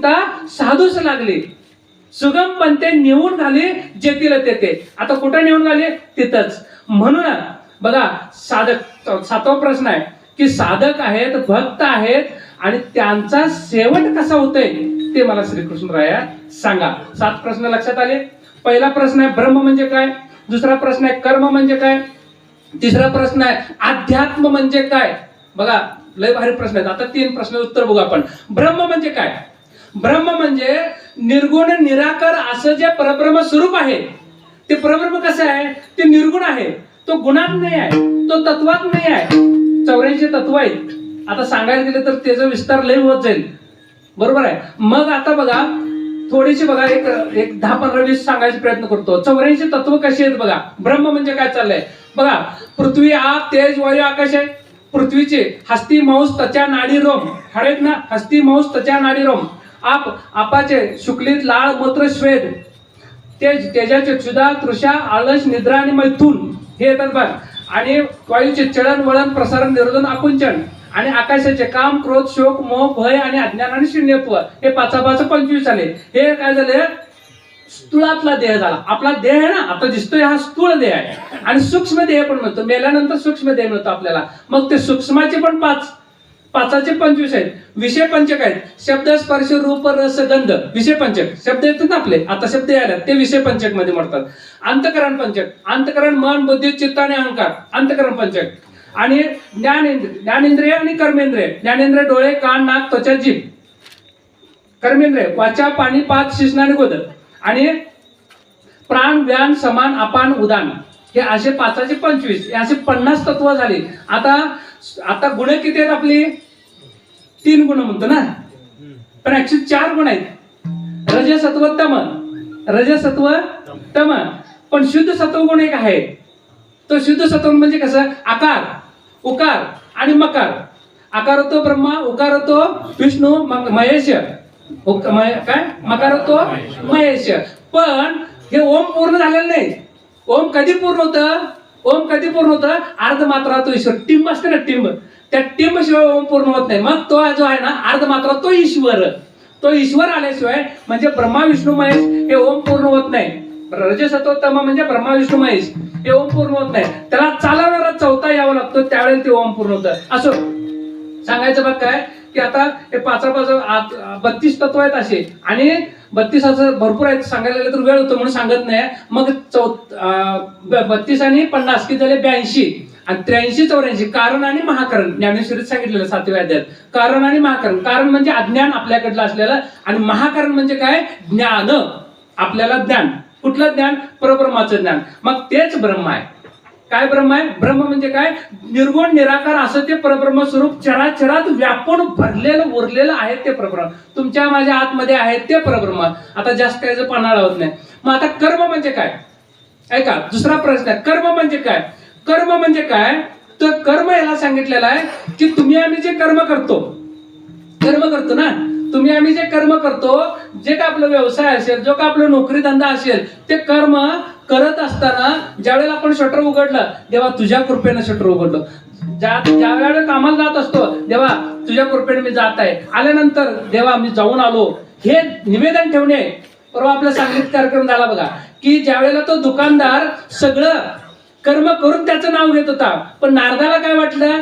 चिंता साधूच लागली. सुगम पंते नेऊन घाले जेतील तेथे. आता कुठे नेऊन घाले? तिथंच. म्हणून बघा साधक सातवा प्रश्न आहे की साधक आहेत भक्त आहेत आणि त्यांचा शेवट कसा होतोय ते मला श्रीकृष्णराया सांगा. सात प्रश्न लक्षात आले? पहिला प्रश्न आहे ब्रह्म म्हणजे काय? दुसरा प्रश्न आहे कर्म म्हणजे काय? तिसरा प्रश्न आहे अध्यात्म म्हणजे काय? बघा लय भारी प्रश्न आहेत. आता तीन प्रश्न उत्तर बघू आपण. ब्रह्म म्हणजे काय? ब्रह्म म्हणजे निर्गुण निराकार असं जे परब्रह्म स्वरूप आहे ते परब्रह्म कसं आहे? ते निर्गुण आहे. तो गुणात नाही आहे. तो तत्वात नाही आहे. चौऱ्याऐंशी तत्व आहेत. आता सांगायला गेलं तर त्याचा विस्तार लय होत जाईल. बरोबर आहे? मग आता बघा थोडीशी बघा एक एक दहा पंधरा वीस सांगायचा प्रयत्न करतो. चौऱ्याऐंशी तत्व कशी आहेत बघा? ब्रह्म म्हणजे काय चाललंय? बघा पृथ्वी आप तेज वायू आकाश आहे. पृथ्वीचे हस्ती मांस त्वचा नाडी रोम. हळेत ना? हस्ती मांस त्वचा नाडी रोम. आप आपाचे शुक्लित लाळ मूत्र श्वेद तेज तेजाचे क्षुधा तृषा आळस निद्रा आणि मैथून हे येतात बघ. आणि वायूचे चलन वळण प्रसारण निरोधन आकुंचन आणि आकाशाचे काम क्रोध शोक मोह भय आणि अज्ञान आणि शून्यत्व हे पाचा पाच पंचवीस आले हे काय झाले? स्थूळातला देह झाला. आपला देह आहे ना आता दिसतोय हा स्थूळ देह आहे. आणि सूक्ष्म देह पण म्हणतो. मेल्यानंतर सूक्ष्म देह मिळतो आपल्याला. मग ते सूक्ष्माचे पण पाच पाचाचे पंचवीस आहेत. विषय पंचक आहेत. शब्द स्पर्श रूप रस गंध. विषय पंचक. शब्द येतात ना आपले? आता शब्द यायला ते विषय पंचकमध्ये म्हणतात. अंतकरण पंचक. अंतकरण मन बुद्धी चित्त आणि अहंकार. अंतकरण पंचक. आणि ज्ञानेंद्र ज्ञानेंद्रिय आणि कर्मेंद्रिय. ज्ञानेंद्रिय डोळे कान नाक त्वचा जीभ. कर्मेंद्रिय. वाचा पाणी पाच शिष्ण आणि गोद आणि प्राण व्यान समान अपान उदान. हे असे पाचाचे पंचवीस. हे असे पन्नास तत्व झाले. आता आता गुण किती आहेत आपली? तीन गुण म्हणतो ना? पण ऍक्च्युली चार गुण आहेत. रजसत्व तम रजसत्व तम पण शुद्ध सत्व गुण एक आहे तो शुद्ध सत्व म्हणजे कसं? आकार उकार आणि मकार. आकार होतो ब्रह्मा उकार होतो विष्णू महेश. काय? मकार होतो महेश. पण हे ओम पूर्ण झालेलं नाही. ओम कधी पूर्ण होतं? ओम कधी पूर्ण होतं अर्ध मात्रा तो ईश्वर. टिंब असते ना टिंब. त्या टिंब शिवाय ओम पूर्ण होत नाही. मग तो जो आहे ना अर्ध मात्रा तो ईश्वर. तो ईश्वर आल्याशिवाय म्हणजे ब्रह्मा विष्णू महेश हे ओम पूर्ण होत नाही. रजसत्वोत्तम म्हणजे ब्रह्मा विष्णू महेश हे ओम पूर्ण होत नाही. त्याला चालवणारा चौथा यावं लागतो त्यावेळेला ते ओम पूर्ण होतं. असो. सांगायचं बघ काय? की आता हे पाचा पाच बत्तीस तत्व आहेत असे. आणि बत्तीस असं भरपूर आहेत सांगायला गेलं तर वेळ होतो म्हणून सांगत नाही. मग चौ बत्तीस आणि पन्नास किती झाले? ब्याऐंशी. आणि त्र्याऐंशी चौऱ्याऐंशी. कारण आणि महाकरण. ज्ञानेश्वरीत सांगितलेलं सातव्या अध्यात कारण आणि महाकरण. कारण म्हणजे अज्ञान आपल्याकडलं असलेलं आणि महाकरण म्हणजे काय? ज्ञान. आपल्याला ज्ञान. कुठलं ज्ञान? परब्रह्माचं ज्ञान. मग तेच ब्रह्म आहे. काय ब्रह्म आहे? ब्रह्म म्हणजे काय? निर्गुण निराकार असं ते परब्रह्म स्वरूप चराचरात व्यापून भरलेलं उरलेलं आहे ते परब्रह्म. तुमच्या माझ्या आतमध्ये आहे ते परब्रह्म. आता जास्त काय पाना होत नाही. मग आता कर्म म्हणजे काय? ऐका दुसरा प्रश्न आहे. कर्म म्हणजे काय? कर्म म्हणजे काय? तर कर्म याला सांगितलेलं आहे की तुम्ही आम्ही जे कर्म करतो कर्म करतो ना? तुम्ही आम्ही जे कर्म करतो जे का आपला व्यवसाय असेल जो का आपला नोकरी धंदा असेल ते कर्म करत असताना ज्यावेळेला आपण शटर उघडलं तेव्हा तुझ्या कृपेनं शटर उघडलं. ज्या ज्या वेळेला कामाला जात असतो देवा तुझ्या कृपेने मी जात आहे. आल्यानंतर देवा मी जाऊन आलो. हे निवेदन ठेवणे परवा आपला सांगलीत कार्यक्रम झाला बघा की ज्यावेळेला तो दुकानदार सगळं कर्म करून त्याचं नाव घेत होता. पण नारदाला काय वाटलं?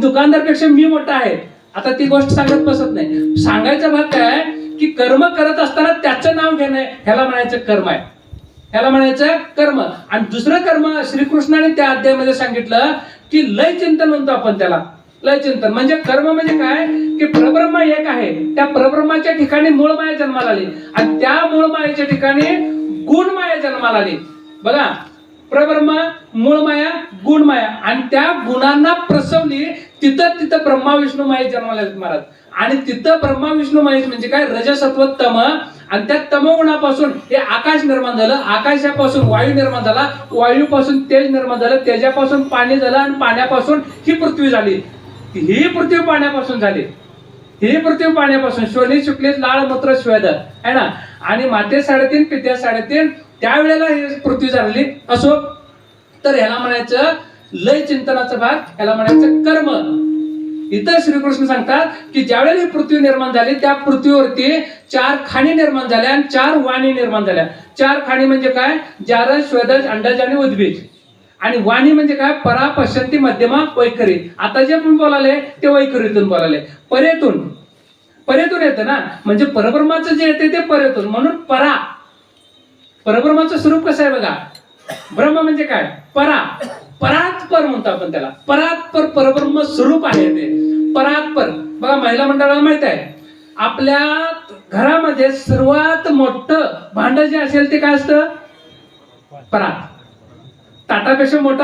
दुकानदारपेक्षा मी मोठा आहे. आता ती गोष्ट सांगत बसत नाही. सांगायचा भाग काय की कर्म करत असताना त्याचं नाव घेणं ह्याला म्हणायचं कर्म आहे. ह्याला म्हणायचं कर्म. आणि दुसरं कर्म श्रीकृष्णाने त्या अध्यायामध्ये सांगितलं की लय चिंतन म्हणतो आपण त्याला. लय चिंतन. म्हणजे कर्म म्हणजे काय की परब्रह्म एक आहे. त्या परब्रह्माच्या ठिकाणी मूळ माया जन्माला आली. आणि त्या मूळ मायेच्या ठिकाणी गुण माया जन्माला आली. बघा प्रब्रह्म मूळ माया गुण माया आणि त्या गुणांना प्रसवली तिथं तिथं ब्रह्मा विष्णू महेश जन्माला महाराज. आणि तिथं ब्रह्मा विष्णू महेश म्हणजे काय? रजसत्व तम. आणि त्या तमगुणापासून हे आकाश निर्माण झालं. आकाशापासून वायू निर्माण झाला. वायूपासून तेज निर्माण झालं. तेजापासून पाणी झालं आणि पाण्यापासून ही पृथ्वी झाली. ही पृथ्वी पाण्यापासून झाली. ही पृथ्वी पाण्यापासून. शोनी शुक्ले लाळ मूत्र श्वेद आहे ना? आणि माते साडेतीन पित्या साडेतीन त्यावेळेला ही पृथ्वी झालेली. असो तर ह्याला म्हणायचं लय चिंतनाचा भाग ह्याला म्हणायचं कर्म. इतर श्रीकृष्ण सांगतात की ज्यावेळेला ही पृथ्वी निर्माण झाली त्या पृथ्वीवरती चार खाणी निर्माण झाल्या आणि चार वाणी निर्माण झाल्या. चार खाणी म्हणजे काय? जारज श्वेदज अंडज आणि उद्भिज आणि वाणी म्हणजे काय? परा पश्चंती मध्यमा वैखरी. आता जे आपण बोलाले ते वैखरीतून बोलाले परेतून. परेतून येतं ना? म्हणजे परब्रह्माचं जे येते ते परेतून. म्हणून परा. परब्रह्माचं स्वरूप कसं आहे बघा? ब्रह्म म्हणजे काय? परा. परात्पर म्हणतो आपण त्याला. परात्पर परब्रह्म स्वरूप आहे ते. परात्पर बघा महिला मंडळाला माहीत आहे. आपल्या घरामध्ये सर्वात मोठं भांड जे असेल ते काय असतं? परात. ताटापेक्षा मोठं